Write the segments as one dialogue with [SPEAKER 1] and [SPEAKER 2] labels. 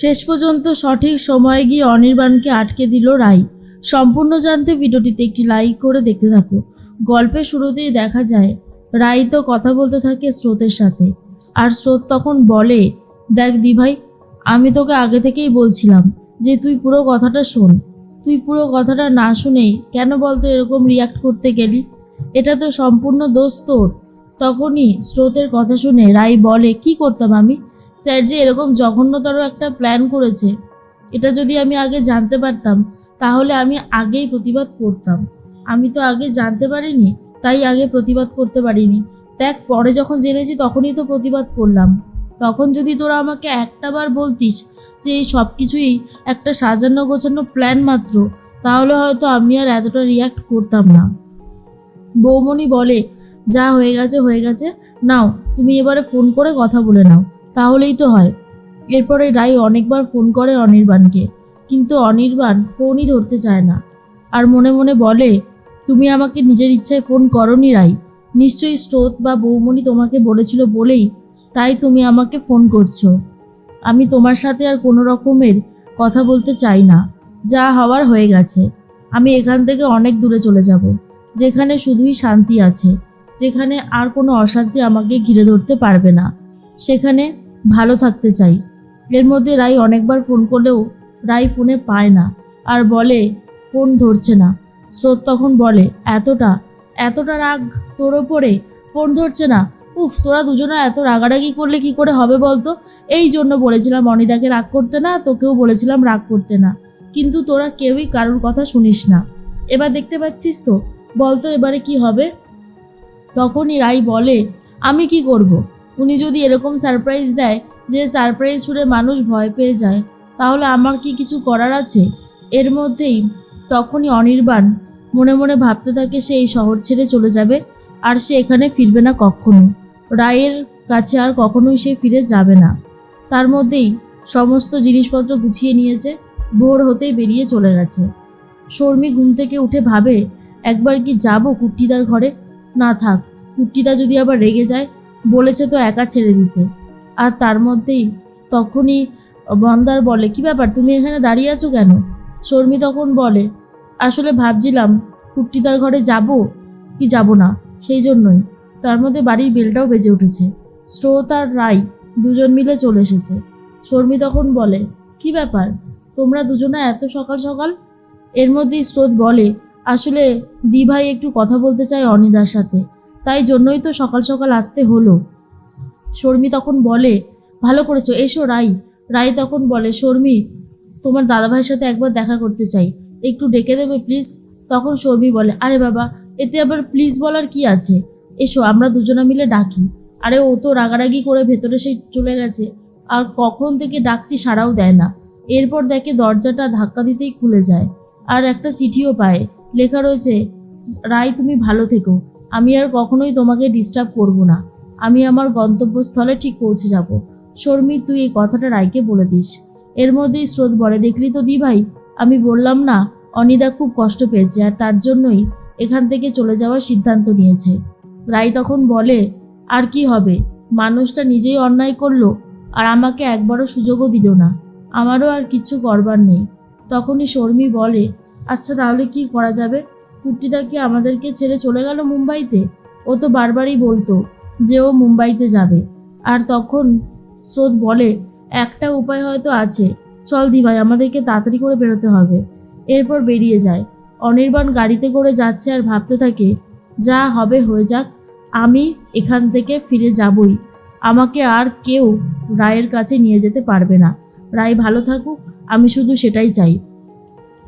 [SPEAKER 1] শেষ পর্যন্ত সঠিক সময়ে গিয়ে অনির্বাণকে আটকে দিল রাই। সম্পূর্ণ জানতে ভিডিওটিতে একটি লাইক করে দেখতে থাকো। গল্পের শুরুতেই দেখা যায়, রাই তো কথা বলতে থাকে স্রোতের সাথে। আর স্রোত তখন বলে, দেখ দিভাই আমি তোকে আগে থেকেই বলছিলাম যে তুই পুরো কথাটা শোন। তুই পুরো কথাটা না শুনেই কেন বলতো এরকম রিয়াক্ট করতে গেলি? এটা তো সম্পূর্ণ দোষ তোর। তখনই স্রোতের কথা শুনে রাই বলে, কি করতাম আমি? স্যার যে এরকম জঘন্যতর একটা প্ল্যান করেছে, এটা যদি আমি আগে জানতে পারতাম, তাহলে আমি আগেই প্রতিবাদ করতাম। আমি তো আগে জানতে পারিনি, তাই আগে প্রতিবাদ করতে পারিনি। দেখ, পরে যখন জেনেছি তখনই তো প্রতিবাদ করলাম। তখন যদি তোরা আমাকে একটা বার বলতিস যে এই সব কিছুই একটা সাজানো গোছানো প্ল্যান মাত্র, তাহলে হয়তো আমি আর এতটা রিয়াক্ট করতাম না। বৌমণি বলে, যা হয়ে গেছে হয়ে গেছে। নাও, তুমি এবারে ফোন করে কথা বলে নাও। তাহলেই তো হয়। এরপরে রাই অনেকবার ফোন করে অনির্বাণকে, কিন্তু অনির্বাণ ফোনই ধরতে চায় না। আর মনে মনে বলে, তুমি আমাকে নিজের ইচ্ছায় ফোন করনি রাই। নিশ্চয়ই স্রোত বা বৌমণি তোমাকে বলেছিল বলেই তাই তুমি আমাকে ফোন করছ। আমি তোমার সাথে আর কোনো রকমের কথা বলতে চাই না। যা হওয়ার হয়ে গেছে। আমি এখান থেকে অনেক দূরে চলে যাব, যেখানে শুধুই শান্তি আছে, যেখানে আর কোনো অশান্তি আমাকে ঘিরে ধরতে পারবে না। সেখানে ভালো থাকতে চাই। এর মধ্যে রাই অনেকবার ফোন করলেও রাই ফোনে পায় না আর বলে, ফোন ধরছে না। স্রোত তখন বলে, এতটা এতটা রাগ তোর ওপরে? ফোন ধরছে না? উফ, তোরা দুজনে এত রাগারাগি করলে কি করে হবে বলতো? এই জন্য বলেছিলাম অনিদাকে রাগ করতে না, তোকেও বলেছিলাম রাগ করতে না। কিন্তু তোরা কেউই কারোর কথা শুনিস না। এবার দেখতে পাচ্ছিস তো, বলতো এবারে কি হবে? তখনই রাই বলে, আমি কি করব। উনি যদি এরকম সারপ্রাইজ দেয় যে সারপ্রাইজ শুনে মানুষ ভয় পেয়ে যায়, তাহলে আমার কি কিছু করার আছে? এর মধ্যেই তখনই অনির্বাণ মনে মনে ভাবতে থাকে সে এই শহর ছেড়ে চলে যাবে আর সে এখানে ফিরবে না কখনো। রায়ের কাছে আর কখনোই সে ফিরে যাবে না। তার মধ্যেই সমস্ত জিনিসপত্র গুছিয়ে নিয়েছে, ভোর হতেই বেরিয়ে চলে গেছে। শর্মী ঘুম থেকে উঠে ভাবে, একবার কি যাব কুট্টিদার ঘরে? না থাক, কুট্টিদা যদি আবার রেগে যায় বলেছে তো একা ছেড়ে দিতে। আর তার মধ্যেই তখনই বন্দার বলে, কি ব্যাপার, তুমি এখানে দাঁড়িয়ে আছো কেন? শর্মী তখন বলে, আসলে ভাবছিলাম কুট্টিদার ঘরে যাব কি যাব না, সেই জন্যই। তার মধ্যে বাড়ির বেলটাও বেজে উঠেছে। স্রোত আর রাই দুজন মিলে চলে এসেছে। শর্মী তখন বলে, কি ব্যাপার, তোমরা দুজনে এত সকাল সকাল? এর মধ্যেই স্রোত বলে, আসলে দি ভাই একটু কথা বলতে চায় অনিদার সাথে। তাই জন্যই তো সকাল সকাল আসতে হলো। শর্মী তখন বলে, ভালো করেছ, এসো রাই। রাই তখন বলে, শর্মী, তোমার দাদাভাইয়ের সাথে একবার দেখা করতে চাই। একটু ডেকে দেবে প্লিজ তখন শর্মী বলে, আরে বাবা, এতে আবার প্লিজ বলার কি আছে? এসো, আমরা দুজনা মিলে ডাকি। আরে ও তো রাগারাগি করে ভেতরে সেই চলে গেছে। আর কখন থেকে ডাকছি সাড়াও দেয় না। এরপর দেখে দরজাটা ধাক্কা দিতেই খুলে যায়। আর একটা চিঠিও পায়। লেখা রয়েছে, রাই, তুমি ভালো থেকো। আমি আর কখনোই তোমাকে ডিস্টার্ব করব না। আমি আমার গন্তব্যস্থলে ঠিক পৌঁছে যাব। শর্মি, তুই এই কথাটা রায়কে বলে দিস। এর মধ্যেই স্রোত বলে, দেখলি তো দি ভাই আমি বললাম, না, অনিদা খুব কষ্ট পেয়েছে আর তার জন্যই এখান থেকে চলে যাওয়ার সিদ্ধান্ত নিয়েছে। রাই তখন বলে, আর কি হবে? মানুষটা নিজেই অন্যায় করল আর আমাকে একবারও সুযোগও দিল না। আমারও আর কিছু করবার নেই। তখনই শর্মি বলে আচ্ছা তাহলে কি করা যাবে? কুর্তিটা কি আমাদেরকে ছেড়ে চলে গেল মুম্বাইতে? ও তো বারবারই বলতো যে ও মুম্বাইতে যাবে। আর তখন স্রোত বলে, একটা উপায় হয়তো আছে। চল দি ভাই আমাদেরকে তাড়াতাড়ি করে বেরোতে হবে। এরপর বেরিয়ে যায়। অনির্বাণ গাড়িতে করে যাচ্ছে আর ভাবতে থাকে, যা হবে হয়ে যাক, আমি এখান থেকে ফিরে যাবই। আমাকে আর কেউ রায়ের কাছে নিয়ে যেতে পারবে না। রায় ভালো থাকুক, আমি শুধু সেটাই চাই।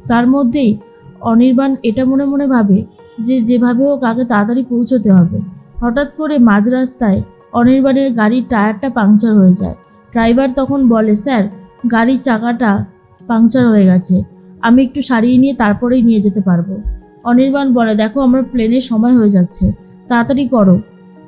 [SPEAKER 1] তার মধ্যেই অনির্বাণ এটা মনে মনে ভাবে যে যেভাবে হোক আগে তাড়াতাড়ি পৌঁছতে হবে। হঠাৎ করে মাঝ রাস্তায় অনির্বাণের গাড়ির টায়ারটা পাংচার হয়ে যায়। ড্রাইভার তখন বলে, স্যার, গাড়ির চাকাটা পাংচার হয়ে গেছে। আমি একটু সারিয়ে নিয়ে তারপরেই নিয়ে যেতে পারব। অনির্বাণ বলে, দেখো, আমার প্লেনের সময় হয়ে যাচ্ছে। তাড়াতাড়ি করো।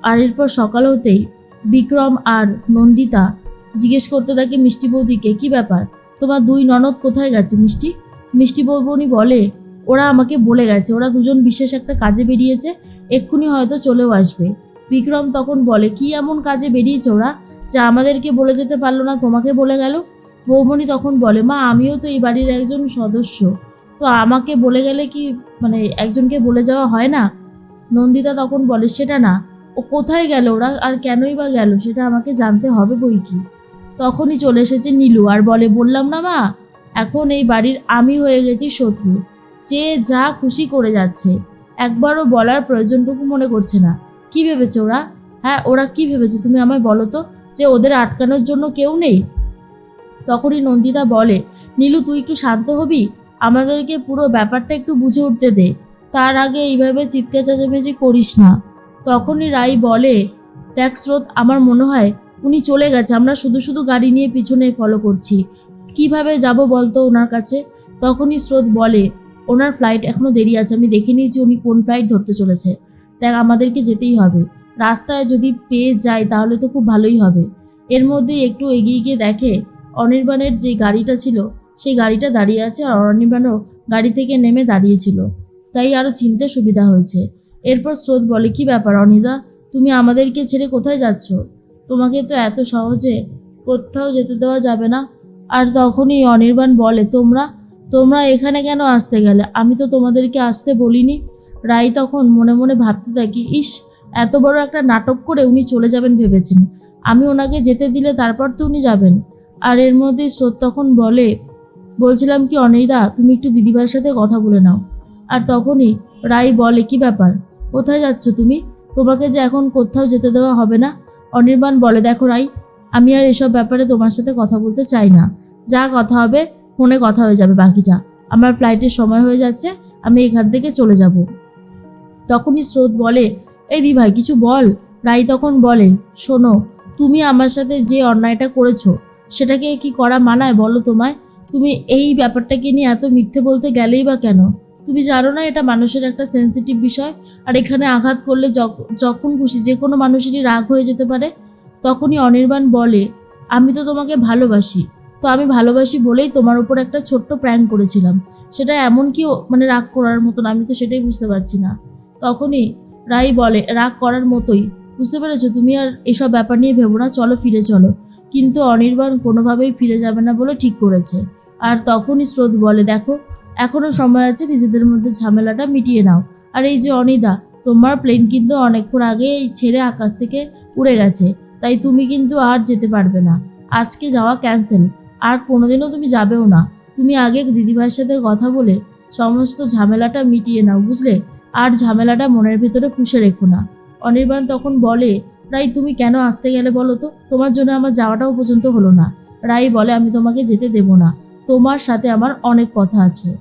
[SPEAKER 1] আর এরপর সকাল হতেই বিক্রম আর নন্দিতা জিজ্ঞেস করতে থাকে, মিষ্টি বৌদিকে কি ব্যাপার? তোমার দুই ননদ কোথায় গেছে মিষ্টি? মিষ্টি বৌবনি বলে ওরা আমাকে বলে গেছে, ওরা দুজন বিশেষ একটা কাজে বেরিয়েছে, এক্ষুনি হয়তো চলেও আসবে। বিক্রম তখন বলে, কি এমন কাজে বেরিয়েছে ওরা? যে আমাদেরকে বলে যেতে পারল না, তোমাকে বলে গেল? বৌমণি তখন বলে, মা, আমিও তো এই বাড়ির একজন সদস্য। তো আমাকে বলে গেলে কি মানে একজনকে বলে যাওয়া হয় না? নন্দিতা তখন বলে, সেটা না। ও কোথায় গেল ওরা? আর কেনই বা গেল? সেটা আমাকে জানতে হবে বই কি? তখনই চলে এসেছে নীলু আর বলে, বললাম না মা, এখন এই বাড়ির আমি হয়ে গেছি শত্রু। যে যা খুশি করে যাচ্ছে। একবারও বলার প্রয়োজনটুকু মনে করছে না। কি ভেবেছে ওরা? হ্যাঁ ওরা কি ভেবেছে তুমি আমায় বলো তো, যে ওদের আটকানোর জন্য কেউ নেই? তখনই নন্দিতা বলে, নীলু, তুই একটু শান্ত হবি? আমাদেরকে পুরো ব্যাপারটা একটু বুঝে উঠতে দে। তার আগে এইভাবে চিৎকার চেঁচামেচি করিস না। তখনই রাই বলে, দেখ স্রোত, আমার মনে হয় উনি চলে গেছে। আমরা শুধু শুধু গাড়ি নিয়ে পিছনে ফলো করছি। কীভাবে যাব বলতো ওনার কাছে? তখনই স্রোত বলে ওনার ফ্লাইট এখনও দেরি আছে, আমি দেখে নিয়েছি উনি কোন ফ্লাইট ধরতে চলেছে। দেখ আমাদেরকে যেতেই হবে। রাস্তায় যদি পেয়ে যায় তাহলে তো খুব ভালোই হবে। এর মধ্যে একটু এগিয়ে গিয়ে দেখে অনির্বাণের যে গাড়িটা ছিল, সেই গাড়িটা দাঁড়িয়ে আছে আর অনির্বাণও গাড়ি থেকে নেমে দাঁড়িয়েছিল তাই আরও চিনতে সুবিধা হয়েছে। এরপর স্রোত বলে, কি ব্যাপার অনিদা? তুমি আমাদেরকে ছেড়ে কোথায় যাচ্ছ? তোমাকে তো এত সহজে কোথাও যেতে দেওয়া যাবে না। আর তখনই অনির্বাণ বলে, তোমরা তোমরা এখানে কেন আসতে গেলে? আমি তো তোমাদেরকে আসতে বলিনি। রাই তখন মনে মনে ভাবতে থাকি, ইস, এত বড় একটা নাটক করে উনি চলে যাবেন ভেবেছেন। আমি ওনাকে যেতে দিলে তারপর তো উনি যাবেন। আর এর মধ্যে স্রোত তখন বলে, বলছিলাম কি, অনিদা, তুমি একটু দিদিভাইয়ের সাথে কথা বলে নাও। আর তখনই রাই বলে, কি ব্যাপার? কোথায় যাচ্ছ তুমি? তোমাকে যে এখন কোথাও যেতে দেওয়া হবে না? অনির্বাণ বলে, দেখো রাই, আমি আর এসব ব্যাপারে তোমার সাথে কথা বলতে চাই না। যা কথা হবে ফোনে কথা হয়ে যাবে বাকিটা। আমার ফ্লাইটের সময় হয়ে যাচ্ছে, আমি এখান থেকে চলে যাব। তখনই স্রোত বলে, এই দি ভাই, কিছু বল? রাই তখন বলে, শোনো, তুমি আমার সাথে যে অন্যায়টা করেছ, সেটাকে কি করা মানায় বলো তোমায়? তুমি এই ব্যাপারটাকে নিয়ে এত মিথ্যে বলতে গেলেই বা কেন? তুমি জানো না এটা মানুষের একটা সেন্সিটিভ বিষয়, আর এখানে আঘাত করলে যখ- যখন খুশি যে কোনো মানুষেরই রাগ হয়ে যেতে পারে? তখনই অনির্বাণ বলে, আমি তো তোমাকে ভালোবাসি তো আমি ভালোবাসি বলেই তোমার উপর একটা ছোট্ট প্র্যাঙ্ক করেছিলাম। সেটা এমন কি মানে রাগ করার মতন, আমি তো সেটাই বুঝতে পারছি না। তখনই রাই বলে, রাগ করার মতোই। বুঝতে পেরেছ? তুমি আর এসব ব্যাপার নিয়ে ভেবো না, চলো ফিরে চলো। কিন্তু অনির্বাণ কোনোভাবেই ফিরে যাবে না বলে ঠিক করেছে। আর তখনই স্রোত বলে, দেখো এখনও সময় আছে, নিজেদের মধ্যে ঝামেলাটা মিটিয়ে নাও। আর এই যে অনিদা, তোমার প্লেন কিন্তু অনেকক্ষণ আগে ছেড়ে আকাশ থেকে উড়ে গেছে। তাই তুমি কিন্তু আর যেতে পারবে না। আজকে যাওয়া ক্যান্সেল আর কোনোদিনও তুমি যাবেও না। তুমি আগে দিদিভাইয়ের সাথে কথা বলে সমস্ত ঝামেলাটা মিটিয়ে নাও, বুঝলে? আর ঝামেলাটা মনের ভেতরে পুষে রেখো না। অনির্বাণ তখন বলে, রাই, তুমি কেন আসতে গেলে বলো তো? তোমার জন্য আমার যাওয়াটাও পর্যন্ত হলো না। রাই বলে, আমি তোমাকে যেতে দেব না। তোমার সাথে আমার অনেক কথা আছে।